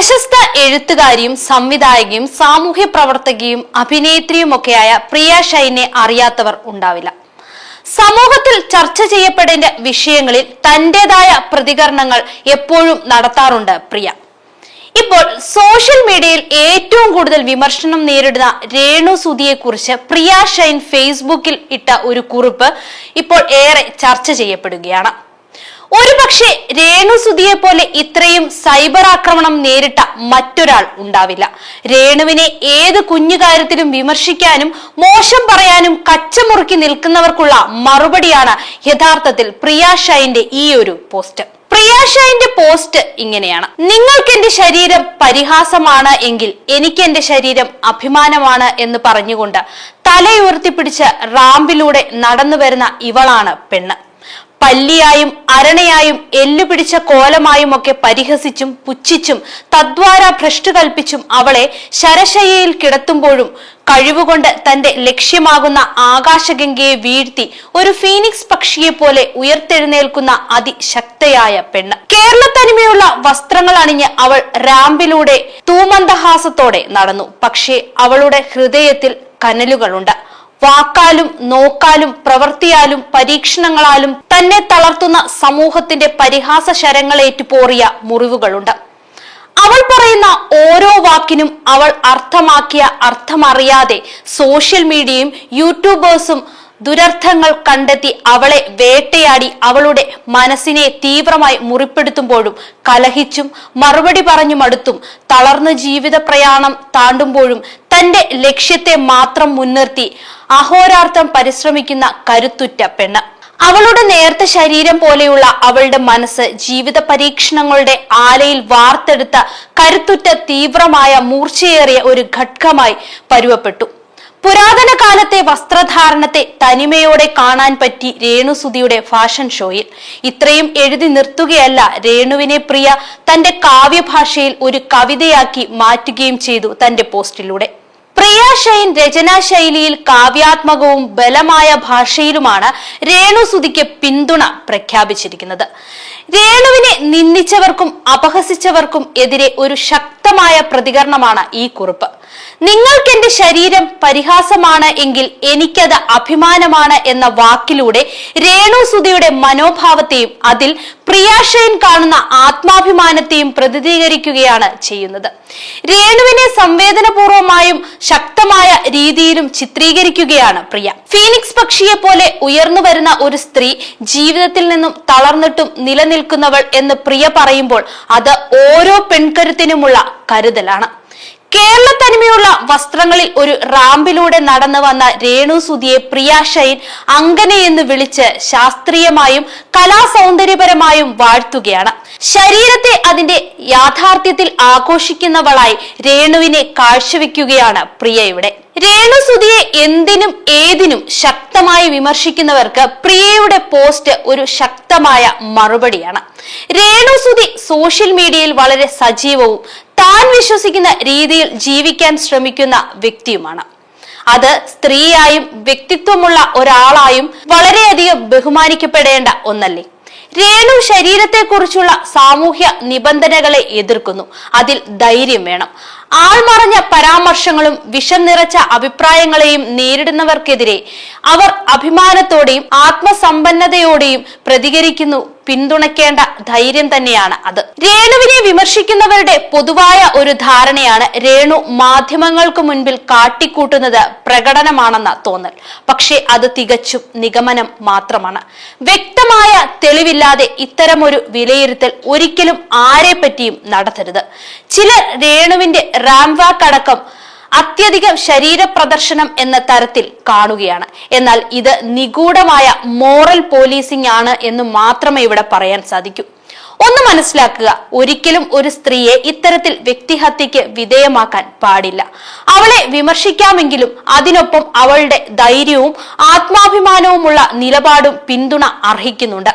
പ്രശസ്ത എഴുത്തുകാരിയും സംവിധായകയും സാമൂഹ്യ പ്രവർത്തകയും അഭിനേത്രിയുമൊക്കെയായ പ്രിയ ഷൈനെ അറിയാത്തവർ ഉണ്ടാവില്ല. സമൂഹത്തിൽ ചർച്ച ചെയ്യപ്പെടേണ്ട വിഷയങ്ങളിൽ തന്റേതായ പ്രതികരണങ്ങൾ എപ്പോഴും നടത്താറുണ്ട് പ്രിയ. ഇപ്പോൾ സോഷ്യൽ മീഡിയയിൽ ഏറ്റവും കൂടുതൽ വിമർശനം നേരിടുന്ന രേണു സുധിയെ കുറിച്ച് പ്രിയ ഷൈൻ ഫേസ്ബുക്കിൽ ഇട്ട ഒരു കുറിപ്പ് ഇപ്പോൾ ഏറെ ചർച്ച ചെയ്യപ്പെടുകയാണ്. ഒരുപക്ഷെ രേണു സുധിയെ പോലെ ഇത്രയും സൈബർ ആക്രമണം നേരിട്ട മറ്റൊരാൾ ഉണ്ടാവില്ല. രേണുവിനെ ഏത് കുഞ്ഞു കാര്യത്തിലും വിമർശിക്കാനും മോശം പറയാനും കച്ചമുറുക്കി നിൽക്കുന്നവർക്കുള്ള മറുപടിയാണ് യഥാർത്ഥത്തിൽ പ്രിയ ഷൈന്റെ ഈ ഒരു പോസ്റ്റ്. പ്രിയ ഷൈന്റെ പോസ്റ്റ് ഇങ്ങനെയാണ്. നിങ്ങൾക്ക് എന്റെ ശരീരം പരിഹാസമാണ് എങ്കിൽ എനിക്ക് എന്റെ ശരീരം അഭിമാനമാണ് എന്ന് പറഞ്ഞുകൊണ്ട് തലയുയർത്തിപ്പിടിച്ച് റാമ്പിലൂടെ നടന്നു വരുന്ന ഇവളാണ് പെണ്ണ്. പല്ലിയായും അരണയായും എല്ലുപിടിച്ച കോലമായും ഒക്കെ പരിഹസിച്ചും പുച്ഛിച്ചും തദ്വാര ഭ്രഷ്ട് കൽപ്പിച്ചും അവളെ ശരശയ്യയിൽ കിടത്തുമ്പോഴും കഴിവുകൊണ്ട് തന്റെ ലക്ഷ്യമാകുന്ന ആകാശഗംഗയെ വീഴ്ത്തി ഒരു ഫീനിക്സ് പക്ഷിയെ പോലെ ഉയർത്തെഴുന്നേൽക്കുന്ന അതിശക്തയായ പെണ്ണ്. കേരളത്തനിമയുള്ള വസ്ത്രങ്ങൾ അണിഞ്ഞ് അവൾ റാമ്പിലൂടെ തൂമന്ദഹാസത്തോടെ നടന്നു. പക്ഷേ അവളുടെ ഹൃദയത്തിൽ കനലുകളുണ്ട്. വാക്കാലും നോക്കാലും പ്രവൃത്തിയാലും പരീക്ഷണങ്ങളാലും തന്നെ തളർത്തുന്ന സമൂഹത്തിന്റെ പരിഹാസ ശരങ്ങളേറ്റുപോറിയ മുറിവുകളുണ്ട്. അവൾ പറയുന്ന ഓരോ വാക്കിനും അവൾ അർത്ഥമാക്കിയ അർത്ഥമറിയാതെ സോഷ്യൽ മീഡിയയും യൂട്യൂബേഴ്സും ദുരർത്ഥങ്ങൾ കണ്ടെത്തി അവളെ വേട്ടയാടി അവളുടെ മനസ്സിനെ തീവ്രമായി മുറിപ്പെടുത്തുമ്പോഴും കലഹിച്ചും മറുപടി പറഞ്ഞു മടുത്തും തളർന്ന ജീവിത പ്രയാണം താണ്ടുമ്പോഴും തന്റെ ലക്ഷ്യത്തെ മാത്രം മുൻനിർത്തി അഹോരാർത്ഥം പരിശ്രമിക്കുന്ന കരുത്തുറ്റ പെണ്ണ്. അവളുടെ നേർത്ത ശരീരം പോലെയുള്ള അവളുടെ മനസ്സ് ജീവിത പരീക്ഷണങ്ങളുടെ ആലയിൽ വാർത്തെടുത്ത കരുത്തുറ്റ തീവ്രമായ മൂർച്ചയേറിയ ഒരു ഘട്ടമായി പരുവപ്പെട്ടു. പുരാതന കാലത്തെ വസ്ത്രധാരണത്തെ തനിമയോടെ കാണാൻ പറ്റി രേണുസുതിയുടെ ഫാഷൻ ഷോയിൽ. ഇത്രയും എഴുതി നിർത്തുകയല്ല രേണുവിനെ പ്രിയ തന്റെ കാവ്യഭാഷയിൽ ഒരു കവിതയാക്കി മാറ്റുകയും ചെയ്തു തന്റെ പോസ്റ്റിലൂടെ. പ്രിയ ഷൈൻ രചനാ ശൈലിയിൽ കാവ്യാത്മകവും ബലമായ ഭാഷയിലുമാണ് രേണുസുതിക്ക് പിന്തുണ പ്രഖ്യാപിച്ചിരിക്കുന്നത്. രേണുവിനെ നിന്ദിച്ചവർക്കും അപഹസിച്ചവർക്കും എതിരെ ഒരു ശക്തമായ പ്രതികരണമാണ് ഈ കുറിപ്പ്. നിങ്ങൾക്ക് എന്റെ ശരീരം പരിഹാസമാണ് എങ്കിൽ എനിക്കത് അഭിമാനമാണ് എന്ന വാക്കിലൂടെ രേണു രേണുസുതിയുടെ മനോഭാവത്തെയും അതിൽ പ്രിയാഷയൻ കാണുന്ന ആത്മാഭിമാനത്തെയും പ്രതിനിധീകരിക്കുകയാണ് ചെയ്യുന്നത്. രേണുവിനെ സംവേദനപൂർവമായും ശക്തമായ രീതിയിലും ചിത്രീകരിക്കുകയാണ് പ്രിയ. ഫീനിക്സ് പക്ഷിയെ പോലെ ഉയർന്നു വരുന്ന ഒരു സ്ത്രീ ജീവിതത്തിൽ നിന്നും തളർന്നിട്ടും നിലനിൽക്കുന്നവൾ എന്ന് പ്രിയ പറയുമ്പോൾ അത് ഓരോ പെൺകരുത്തിനുമുള്ള കരുതലാണ്. കേരള തനിമയുള്ള വസ്ത്രങ്ങളിൽ ഒരു റാമ്പിലൂടെ നടന്നു വന്ന രേണു സുധിയെ പ്രിയ ഷൈൻ അങ്കനെ എന്ന് വിളിച്ച് ശാസ്ത്രീയമായും കലാസൗന്ദര്യപരമായും വാഴ്ത്തുകയാണ്. ശരീരത്തെ അതിന്റെ യാഥാർത്ഥ്യത്തിൽ ആഘോഷിക്കുന്നവളായി രേണുവിനെ കാഴ്ചവെക്കുകയാണ് പ്രിയ ഇവിടെ. രേണു സുധിയെ എന്തിനും ഏതിനും ശക്തമായി വിമർശിക്കുന്നവർക്ക് പ്രിയയുടെ പോസ്റ്റ് ഒരു ശക്തമായ മറുപടിയാണ്. രേണു സുധി സോഷ്യൽ മീഡിയയിൽ വളരെ സജീവവും താൻ വിശ്വസിക്കുന്ന രീതിയിൽ ജീവിക്കാൻ ശ്രമിക്കുന്ന വ്യക്തിയുമാണ്. അത് സ്ത്രീയായും വ്യക്തിത്വമുള്ള ഒരാളായും വളരെയധികം ബഹുമാനിക്കപ്പെടേണ്ട ഒന്നല്ലേ? രേണു ശരീരത്തെക്കുറിച്ചുള്ള സാമൂഹ്യ നിബന്ധനകളെ എതിർക്കുന്നു. അതിൽ ധൈര്യം വേണം. ആൾമറഞ്ഞ പരാമർശങ്ങളും വിഷം നിറച്ച അഭിപ്രായങ്ങളെയും നേരിടുന്നവർക്കെതിരെ അവർ അഭിമാനത്തോടെയും ആത്മസമ്പന്നതയോടെയും പ്രതികരിക്കുന്നു. പിന്തുണയ്ക്കേണ്ട ധൈര്യം തന്നെയാണ് അത്. രേണുവിനെ വിമർശിക്കുന്നവരുടെ പൊതുവായ ഒരു ധാരണയാണ് രേണു മാധ്യമങ്ങൾക്ക് മുൻപിൽ കാട്ടിക്കൂട്ടുന്നത് പ്രകടനമാണെന്ന തോന്നൽ. പക്ഷേ അത് തികച്ചും നിഗമനം മാത്രമാണ്. വ്യക്തമായ തെളിവില്ലാതെ ഇത്തരമൊരു വിലയിരുത്തൽ ഒരിക്കലും ആരെ പറ്റിയും നടത്തരുത്. ചിലർ രേണുവിന്റെ റാംവാക്ക് അടക്കം അത്യധികം ശരീര പ്രദർശനം എന്ന തരത്തിൽ കാണുകയാണ്. എന്നാൽ ഇത് നിഗൂഢമായ മോറൽ പോലീസിംഗ് ആണ് എന്ന് മാത്രമേ ഇവിടെ പറയാൻ സാധിക്കൂ. ഒന്ന് മനസ്സിലാക്കുക ഒരിക്കലും ഒരു സ്ത്രീയെ ഇത്തരത്തിൽ വ്യക്തിഹത്യക്ക് വിധേയമാക്കാൻ പാടില്ല. അവളെ വിമർശിക്കാമെങ്കിലും അതിനൊപ്പം അവളുടെ ധൈര്യവും ആത്മാഭിമാനവുമുള്ള നിലപാടും പിന്തുണ അർഹിക്കുന്നുണ്ട്.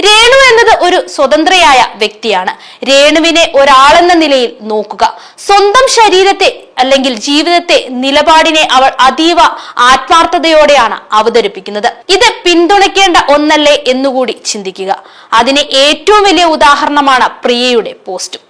രേണു എന്നത് ഒരു സ്വതന്ത്രയായ വ്യക്തിയാണ്. രേണുവിനെ ഒരാളെന്ന നിലയിൽ നോക്കുക. സ്വന്തം ശരീരത്തെ അല്ലെങ്കിൽ ജീവിതത്തെ നിലപാടിനെ അവൾ അതീവ ആത്മാർത്ഥതയോടെയാണ് അവതരിപ്പിക്കുന്നത്. ഇത് പിന്തുണയ്ക്കേണ്ട ഒന്നല്ലേ എന്നുകൂടി ചിന്തിക്കുക. അതിന് ഏറ്റവും വലിയ ഉദാഹരണമാണ് പ്രിയയുടെ പോസ്റ്റ്.